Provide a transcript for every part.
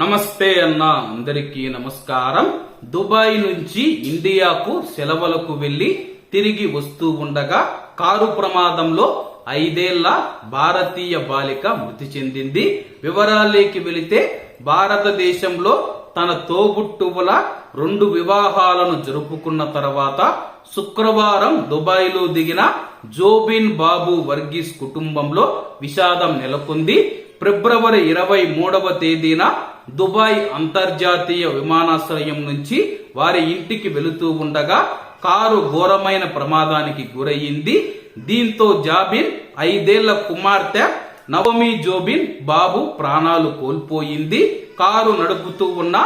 నమస్తే అన్న అందరికీ నమస్కారం. దుబాయ్ నుంచి ఇండియాకు సెలవులకు వెళ్ళి తిరిగి వస్తూ ఉండగా కారు ప్రమాదంలో ఐదేళ్ళ భారతీయ బాలిక మృతి చెందింది. వివరాలేకి వెళితే భారతదేశంలో తన తోబుట్టువుల రెండు వివాహాలను జరుపుకున్న తర్వాత శుక్రవారం దుబాయ్లో దిగిన జోబిన్ బాబు వర్గీస్ కుటుంబంలో విషాదం నెలకొంది. ఫిబ్రవరి ఇరవై మూడవ తేదీన దుబాయ్ అంతర్జాతీయ విమానాశ్రయం నుంచి వారి ఇంటికి వెళుతూ ఉండగా కారు ఘోరమైన ప్రమాదానికి గురయ్యింది దీంతో జాబిన్ ఐదేళ్ళ కుమార్తె నవమి జోబిన్ బాబు ప్రాణాలు కోల్పోయింది. కారు నడుపుతూ ఉన్న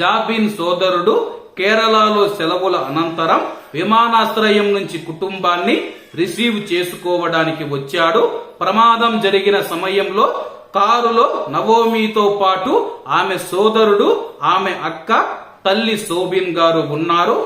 జాబిన్ సోదరుడు కేరళలో సెలవుల అనంతరం విమానాశ్రయం నుంచి కుటుంబాన్ని రిసీవ్ చేసుకోవడానికి వచ్చాడు. ప్రమాదం జరిగిన సమయంలో కారులో నవోమితో పాటు ఆమె సోదరుడు ఆమె అక్క తల్లి సోబిన్ గారు ఉన్నారు.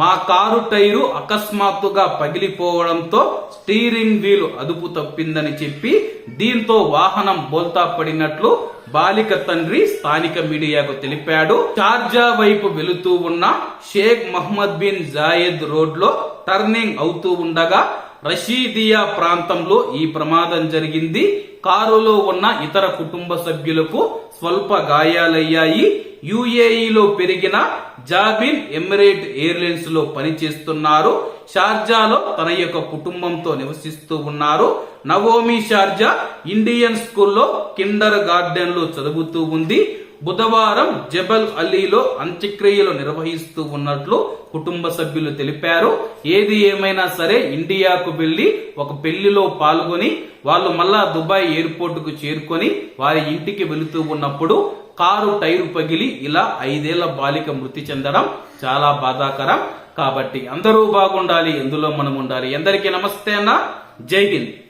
మా కారు టైరు అకస్మాత్తుగా పగిలిపోవడంతో స్టీరింగ్ వీలు అదుపు తప్పిందని చెప్పి దీంతో వాహనం బోల్తా పడినట్లు బాలిక తండ్రి స్థానిక మీడియాకు తెలిపాడు. షార్జా వైపు వెళుతూ ఉన్న షేక్ మహమ్మద్ బిన్ జాయద్ రోడ్లో టర్నింగ్ అవుతూ ఉండగా రషీదియా ప్రాంతంలో ఈ ప్రమాదం జరిగింది. కారులో ఉన్న ఇతర కుటుంబ సభ్యులకు స్వల్ప గాయాలయ్యాయి. యుఏఈలో పెరిగిన జాబిన్ ఎమిరేట్ ఎయిర్లైన్స్లో పనిచేస్తున్నారు. షార్జాలో తన యొక్క కుటుంబంతో నివసిస్తూ ఉన్నారు. నవోమి షార్జా ఇండియన్ స్కూల్లో కిండర్ గార్డెన్లో చదువుతూ ఉంది. బుధవారం జబల్ అలీలో అంత్యక్రియలు నిర్వహిస్తూ ఉన్నట్లు కుటుంబ సభ్యులు తెలిపారు. ఏది ఏమైనా సరే ఇండియాకు వెళ్ళి ఒక పెళ్ళిలో పాల్గొని వాళ్ళు మళ్ళా దుబాయ్ ఎయిర్పోర్ట్కు చేరుకొని వారి ఇంటికి వెళుతూ ఉన్నప్పుడు కారు టైరు పగిలి ఇలా ఐదేళ్ళ బాలిక మృతి చెందడం చాలా బాధాకరం. కాబట్టి అందరూ బాగుండాలి ఎందులో మనం ఉండాలి. అందరికీ నమస్తే అన్న. జై హింద్.